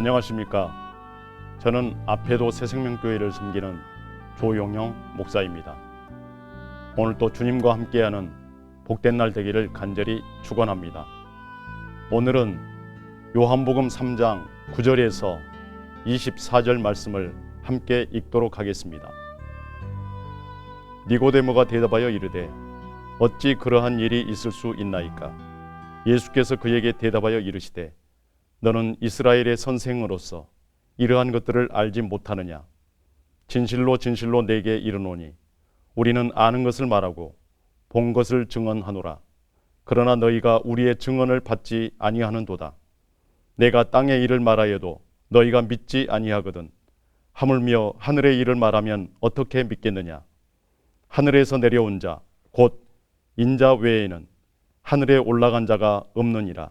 안녕하십니까. 저는 앞에도 새생명교회를 섬기는 조용영 목사입니다. 오늘 또 주님과 함께하는 복된 날 되기를 간절히 축원합니다. 오늘은 요한복음 3장 9절에서 24절 말씀을 함께 읽도록 하겠습니다. 니고데모가 대답하여 이르되 어찌 그러한 일이 있을 수 있나이까 예수께서 그에게 대답하여 이르시되 너는 이스라엘의 선생으로서 이러한 것들을 알지 못하느냐? 진실로 진실로 내게 이르노니 우리는 아는 것을 말하고 본 것을 증언하노라. 그러나 너희가 우리의 증언을 받지 아니하는도다. 내가 땅의 일을 말하여도 너희가 믿지 아니하거든 하물며 하늘의 일을 말하면 어떻게 믿겠느냐? 하늘에서 내려온 자 곧 인자 외에는 하늘에 올라간 자가 없느니라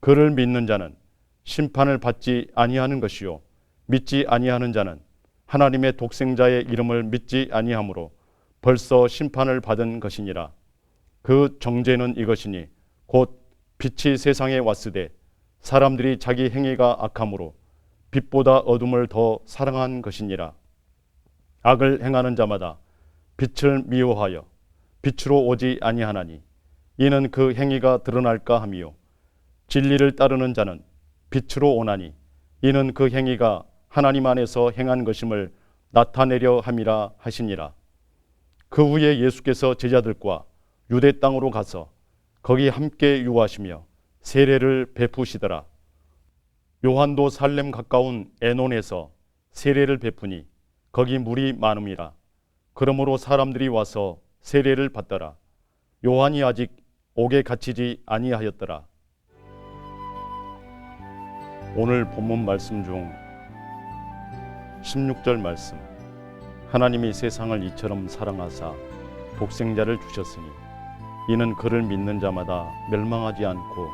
그를 믿는 자는 심판을 받지 아니하는 것이요 믿지 아니하는 자는 하나님의 독생자의 이름을 믿지 아니하므로 벌써 심판을 받은 것이니라. 그 정죄는 이것이니 곧 빛이 세상에 왔으되 사람들이 자기 행위가 악함으로 빛보다 어둠을 더 사랑한 것이니라. 악을 행하는 자마다 빛을 미워하여 빛으로 오지 아니하나니 이는 그 행위가 드러날까 함이요 진리를 따르는 자는 빛으로 오나니 이는 그 행위가 하나님 안에서 행한 것임을 나타내려 함이라 하시니라. 그 후에 예수께서 제자들과 유대 땅으로 가서 거기 함께 유하시며 세례를 베푸시더라. 요한도 살렘 가까운 에논에서 세례를 베푸니 거기 물이 많음이라. 그러므로 사람들이 와서 세례를 받더라. 요한이 아직 옥에 갇히지 아니하였더라 오늘 본문 말씀 중 16절 말씀 하나님이 세상을 이처럼 사랑하사 독생자를 주셨으니 이는 그를 믿는 자마다 멸망하지 않고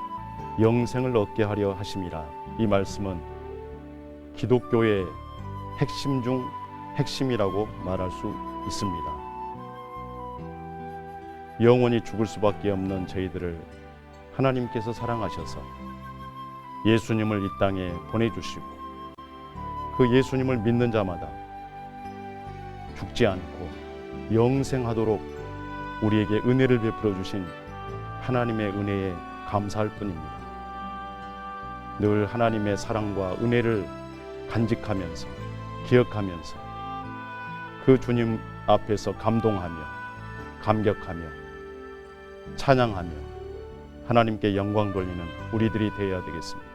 영생을 얻게 하려 하심이라 이 말씀은 기독교의 핵심 중 핵심이라고 말할 수 있습니다. 영원히 죽을 수밖에 없는 저희들을 하나님께서 사랑하셔서 예수님을 이 땅에 보내주시고 그 예수님을 믿는 자마다 죽지 않고 영생하도록 우리에게 은혜를 베풀어 주신 하나님의 은혜에 감사할 뿐입니다. 늘 하나님의 사랑과 은혜를 간직하면서 기억하면서 그 주님 앞에서 감동하며 감격하며 찬양하며 하나님께 영광 돌리는 우리들이 되어야 되겠습니다.